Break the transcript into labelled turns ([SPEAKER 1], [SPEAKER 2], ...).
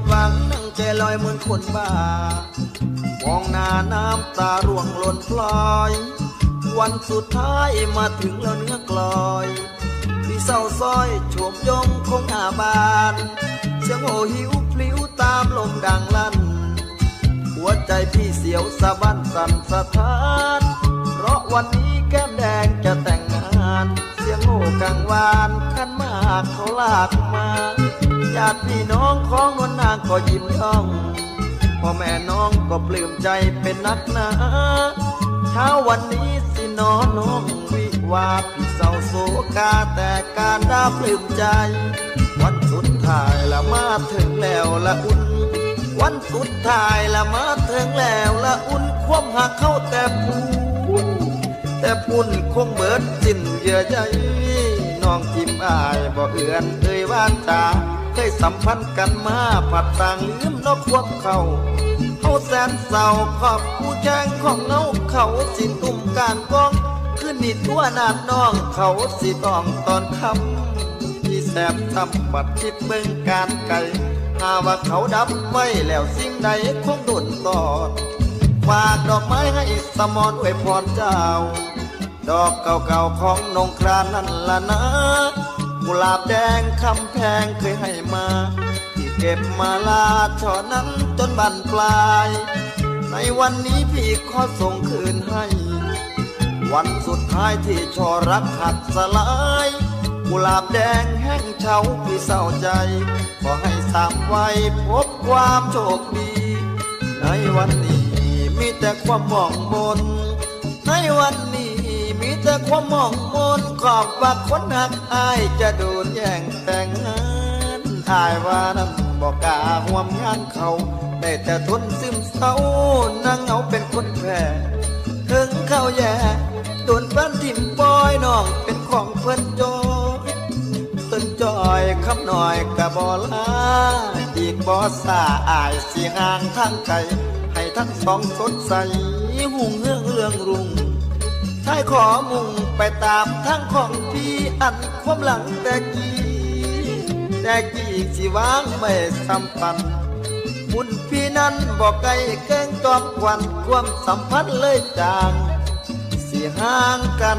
[SPEAKER 1] ดหวังนั่งใจลอยเหมือนคนบ้ามองหน้าน้ำตาร่วงหล่นพลอย วันสุดท้ายมาถึงแล้วเนื้อกลอยพี่เศร้าซอยโฉมยงคงอาบานเสียงโหหิวพลิ้วตามลมดังลั่น หัวใจพี่เสียวสะบั้นสั่นสะท้าน เพราะวันนี้แก้มแดงจะแต่งงาน เสียงโห่กังวานขันมากเขาลากมา ญาติพี่น้องของนวลนางก็ยิ้มย่องพ่อแม่น้องก็ปลื้มใจเป็นนักหนาเช้าวันนี้สินอนน้องวิวาพี่เศร้าโศกาแต่การดาปลื้มใจ วันสุดท้ายละมาถึงแล้วละอุ่น วันสุดท้ายละมาถึงแล้วละอุ่นความหักเข้าแต่พูนแต่พุ่นคงเบิดสิ้นเยื่อใยน้องทิมอายบ่เอือนเอ่ยว่านตา เคยสัมพันธ์กันมาผัดต่างลืมนกควบเขาเฮาแสนเศร้าขอบผู้แจ้งของเงาเขาสิตุ่มการกองขึ้นนี่ทั่วนาดน้องเขาสิต้องตอนคำที่แสบทำบัดคิดเบิ่งการไก่หาว่าเขาดับไว้แล้วสิ่งใดคงโดนตอดฝากดอกไม้ให้สมอนอวยพรเจ้า ดอกเก่าๆของนงครานนั่นละนะ กุหลาบแดงคำแพงเคยให้มา ที่เก็บมาลาช่อนั้นจนบันปลาย ในวันนี้พี่ขอส่งคืนให้ วันสุดท้ายที่ชอรักหักสลาย กุหลาบแดงแห้งเฉาพี่เศร้าใจ ขอให้สามไว้พบความโชคดี ในวันนี้มีแต่ความหมองมน ว่ามองมนขอบว่าคนหักอายจะโดนแย่งแต่งงานอายว่านั้นบอกกาห่วมงานเขาได้แต่ทนซึมเศร้านั่งเหงาเป็นคนแพ้ถึงเข้าแย่โดนฟันทิ่มปอยน้องเป็นของเพิ่อนจอยเพิ่นจอยคำหน่อยกะบอลาอีกบอสาอายสีห่างทางไกลให้ทั้งสองสดใสหุ่งเรื่องเรื่องรุ่ง ชายขอมุ่งไปตามทางของพี่อันความหลังแต่กี้แต่กี้สิวางไม่สัมพันธ์มุนพี่นั้นบอกไกลเก่งตอบวันความสัมพันธ์เลยจาง สิห่างกัน